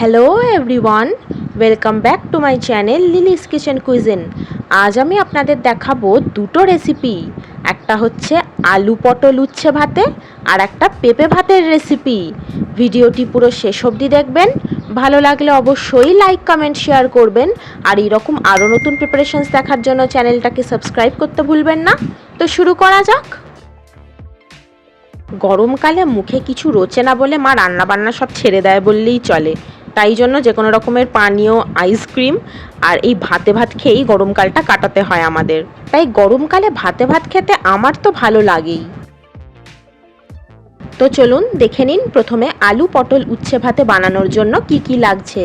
Hello everyone welcome back to my channel Lily's kitchen cuisine আজ আমি আপনাদের দেখাবো দুটো রেসিপি একটা হচ্ছে আলু পটল উচ্ছে ভাতে, আর একটা পেঁপে ভাতের রেসিপি ভিডিওটি পুরো শেষ অবধি দেখবেন। ভালো লাগলে অবশ্যই লাইক কমেন্ট শেয়ার করবেন। আর এরকম আরও নতুন প্রিপারেশনস দেখার জন্য চ্যানেলটাকে সাবস্ক্রাইব করতে ভুলবেন না। তো শুরু করা যাক। গরমকালে মুখে কিছু রোচে না বলে মা রান্নাবান্না সব ছেড়ে দেয় বললেই চলে। তাই জন্য যে কোনো রকমের পানীয় আইসক্রিম আর এই ভাতে ভাত খেয়েই গরমকালটা কাটাতে হয় আমাদের। তাই গরমকালে ভাতে ভাত খেতে আমার তো ভালো লাগেই। তো চলুন দেখে নিন প্রথমে আলু পটল উচ্ছে ভাতে বানানোর জন্য কি কি লাগছে।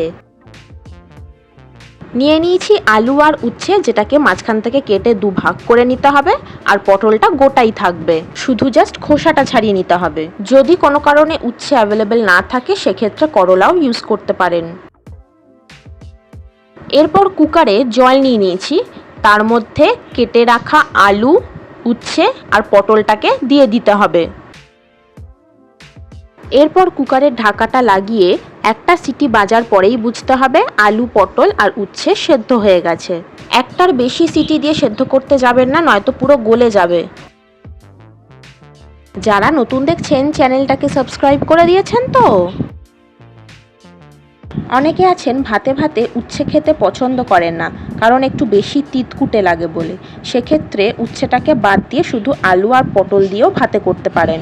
নিয়ে নিয়েছি আলু আর উচ্ছে, যেটাকে মাঝখান থেকে কেটে দু ভাগ করে নিতে হবে, আর পটলটা গোটাই থাকবে। শুধু জাস্ট খোসাটা ছাড়িয়ে নিতে হবে। যদি কোনো কারণে উচ্ছে অ্যাভেলেবেল না থাকে, সেক্ষেত্রে করলাও ইউজ করতে পারেন। এরপর কুকারে জল নিয়ে নিয়েছি। তার মধ্যে কেটে রাখা আলু, উচ্ছে আর পটলটাকে দিয়ে দিতে হবে। এরপর কুকারের ঢাকাটা লাগিয়ে একটা সিটি বাজার পরেই বুঝতে হবে আলু, পটল আর উচ্ছে সেদ্ধ হয়ে গেছে। একটার বেশি সিটি দিয়ে সেদ্ধ করতে যাবেন না, নয়তো পুরো গলে যাবে। যারা নতুন দেখছেন, চ্যানেলটাকে সাবস্ক্রাইব করে দিয়েছেন তো? অনেকে আছেন ভাতে ভাতে উচ্ছে খেতে পছন্দ করেন না, কারণ একটু বেশি তিতকুটে লাগে বলে। সেক্ষেত্রে উচ্ছেটাকে বাদ দিয়ে শুধু আলু আর পটল দিয়েও ভাতে করতে পারেন।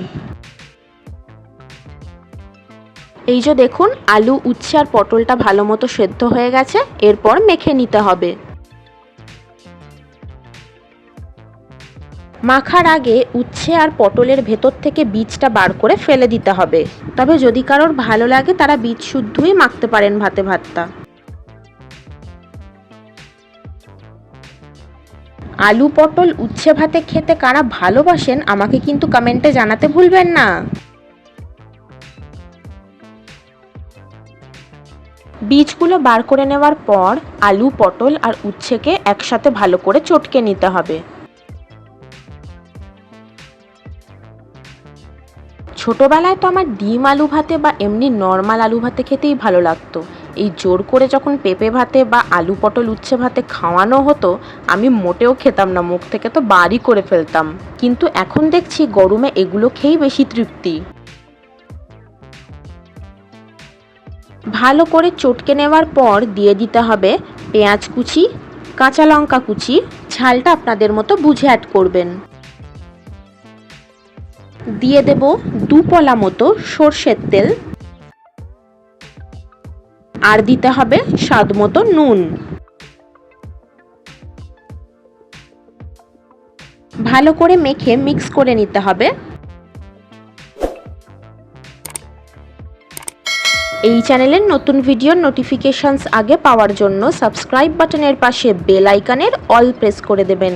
এই যে দেখুন, আলু, উচ্ছে আর পটলটা ভালো মতো সেদ্ধ হয়ে গেছে, এরপর মেখে নিতে হবে। মাখার আগে উচ্ছে আর পটলের ভেতর থেকে বীজটা বার করে ফেলে দিতে হবে। তবে যদি কারোর ভালো লাগে, তারা বীজ শুদ্ধই মাখতে পারেন ভাতে ভাতটা। আলু, পটল, উচ্ছে, ভাতে খেতে কারা ভালোবাসেন, আমাকে কিন্তু কমেন্টে জানাতে ভুলবেন না। বীজগুলো বার করে নেওয়ার পর আলু, পটল আর উচ্ছেকে একসাথে ভালো করে চটকে নিতে হবে। ছোটবেলায় তো আমার ডিম আলু ভাতে বা এমনি নর্মাল আলু ভাতে খেতেই ভালো লাগতো। এই জোর করে যখন পেঁপে ভাতে বা আলু, পটল, উচ্ছে ভাতে খাওয়ানো হতো, আমি মোটেও খেতাম না, মুখ থেকে তো বাড়ি করে ফেলতাম। কিন্তু এখন দেখছি গরমে এগুলো খেয়েই বেশি তৃপ্তি। ভালো করে চটকে নেওয়ার পর দিয়ে দিতে হবে পেঁয়াজ কুচি, কাঁচা লঙ্কা কুচি। ঝালটা আপনাদের মতো বুঝে অ্যাড করবেন। দিয়ে দেব দু পলা মতো সর্ষের তেল। আর দিতে হবে স্বাদ মতো নুন। ভালো করে মেখে মিক্স করে নিতে হবে। এই চ্যানেলের নতুন ভিডিওর নোটিফিকেশনস আগে পাওয়ার জন্য সাবস্ক্রাইব বাটনের পাশে বেল আইকনের অল প্রেস করে দেবেন।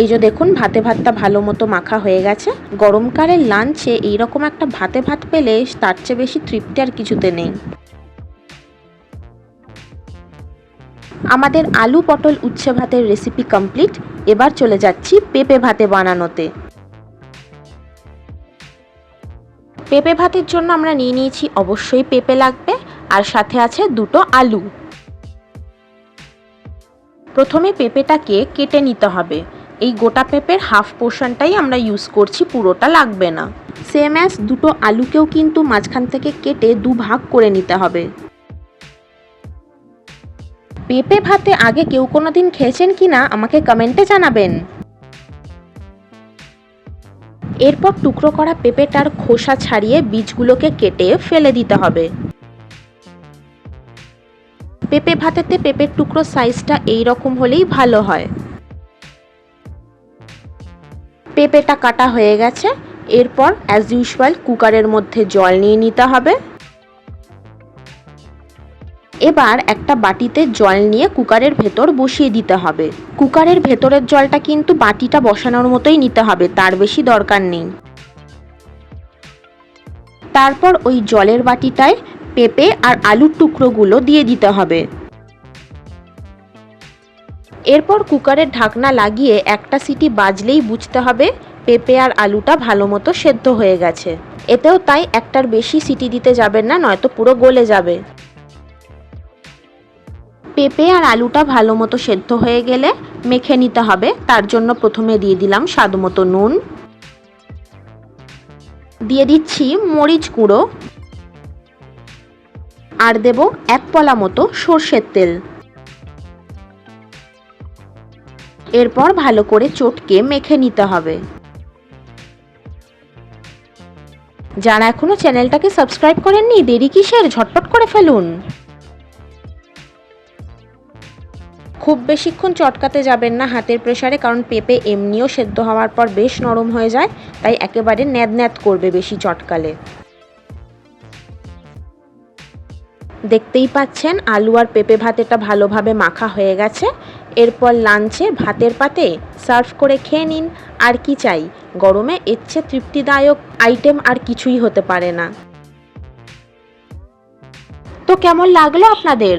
এই যে দেখুন, ভাতে ভাতটা ভালো মতো মাখা হয়ে গেছে। গরমকালের লাঞ্চে এইরকম একটা ভাতে ভাত পেলে তার চেয়ে বেশি তৃপ্তি আর কিছুতে নেই। আমাদের আলু পটল উচ্ছে ভাতের রেসিপি কমপ্লিট এবার চলে যাচ্ছি পেঁপে ভাতে বানানোতে। পেঁপে ভাতের জন্য আমরা নিয়ে নিয়েছি অবশ্যই পেঁপে লাগবে, আর সাথে আছে দুটো আলু। প্রথমে পেঁপেটাকে কেটে নিতে হবে। এই গোটা পেঁপের হাফ পোর্শনটাই আমরা ইউজ করছি, পুরোটা লাগবে না। সেম অ্যাজ দুটো আলুকেও কিন্তু মাঝখান থেকে কেটে দু ভাগ করে নিতে হবে। পেঁপে ভাতে আগে কেউ কোনো দিন খেয়েছেন কি না আমাকে কমেন্টে জানাবেন। এরপর টুকরো করা পেঁপেটার খোসা ছাড়িয়ে বীজগুলোকে কেটে ফেলে দিতে হবে। পেঁপে ভাতেতে পেঁপের টুকরো সাইজটা এই রকম হলেই ভালো হয়। পেঁপেটা কাটা হয়ে গেছে, এরপর অ্যাজ ইউজুয়াল কুকারের মধ্যে জল নিয়ে নিতে হবে। এবার একটা বাটিতে জল নিয়ে কুকারের ভেতর বসিয়ে দিতে হবে। কুকারের ভেতরের জলটা কিন্তু বাটিটা বসানোর মতোই নিতে হবে, তার বেশি দরকার নেই। তারপর ওই জলের বাটিটায় পেঁপে আর আলুর টুকরোগুলো দিয়ে দিতে হবে। এরপর কুকারের ঢাকনা লাগিয়ে একটা সিটি বাজলেই বুঝতে হবে পেঁপে আর আলুটা ভালো মতো সেদ্ধ হয়ে গেছে। এতেও তাই একটার বেশি সিটি দিতে যাবেন না, নয়তো পুরো গলে যাবে। পেঁপে আর আলুটা ভালো মতো সেদ্ধ হয়ে গেলে মেখে নিতে হবে। তার জন্য প্রথমে দিয়ে দিলাম স্বাদ মতো নুন। দিয়ে দিচ্ছি মরিচ গুঁড়ো। আর দেব এক পলা মতো সর্ষের তেল। এরপর ভালো করে চটকে মেখে নিতে হবে। যারা এখনও চ্যানেলটাকে সাবস্ক্রাইব করেননি, দেরি কিসের? ঝটপট করে ফেলুন। খুব বেশিক্ষণ চটকাতে যাবেন না হাতের প্রেসারে কারণ পেঁপে এমনিও সেদ্ধ হওয়ার পর বেশ নরম হয়ে যায়, তাই একেবারে ন্যাদ ন্যাদ করবে বেশি চটকালে। দেখতেই পাচ্ছেন, আলু আর পেঁপে ভাতেটা ভালোভাবে মাখা হয়ে গেছে। এরপর লাঞ্চে ভাতের পাতে সার্ভ করে খেয়ে নিন। আর কি চাই? গরমে চেয়ে তৃপ্তিদায়ক আইটেম আর কিছুই হতে পারে না। তো কেমন লাগল আপনাদের?